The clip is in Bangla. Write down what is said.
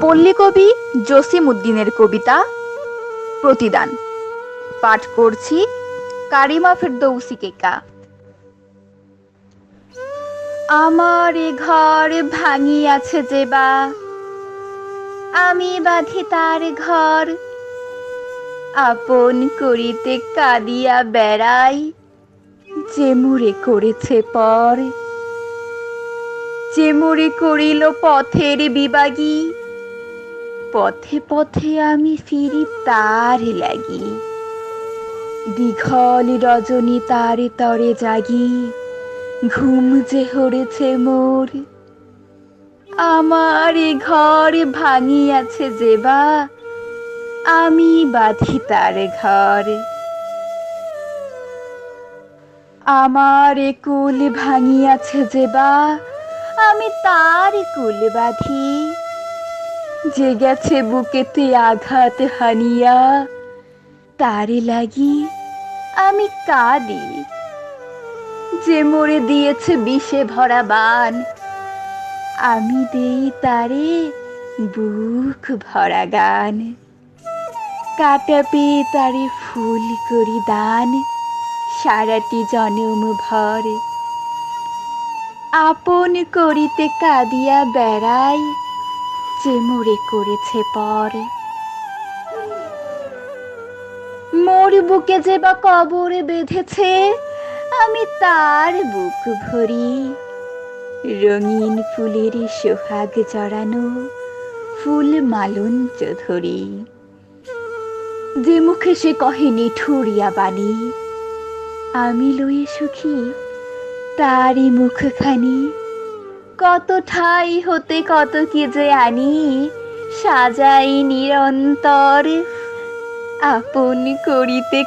পল্লীকবি জসিম উদ্দিনের কবিতা প্রতিদান। পাঠ করছি কারিমা ফেরদৌসি কেকা। আমার এ ঘর ভাঙিয়াছে যে বা। আমি বাঁধি তার ঘর। আপন করিতে কাঁদিয়া বেড়াই, যে মুড়ে করেছে পর। যে মুড়ে করিল পথের বিবাগী পথে পথে আমি ফিরি তার লাগি। দীঘল রজনী তারে তরে জাগি, ঘুম যে হরেছে মোর। আমার এ ঘর ভাঙিয়াছে যে বা আমি বাঁধি তার ঘর। আমার এ কুল ভাঙিয়াছে যে বা আমি তার কুল বাঁধি। যে গেছে বুকেতে আঘাত হানিয়া। তারে লাগি আমি কাঁদি। যে মরে দিয়েছে বিষে ভরা বান, আমি দেই তারে বুক ভরা গান। কাটা পেয়ে তারে ফুল করি দান, সারাটি জনম ভর। আপন করিতে কাঁদিয়া বেড়াই যে মোরে করেছে পর। মোর বুকে যে বা কবর বেঁধেছে, আমি তার বুক ভরি। রঙিন ফুলের সোহাগ জড়ানো ফুল মালুন চৌধুরী। যে মুখে সে কহে নিঠুরিয়া বাণী, আমি লয়ে সুখী, তারই মুখখানি কত ঠাই হতে কত কি যে আনি সাজাই নিরন্তর। আপন করিতে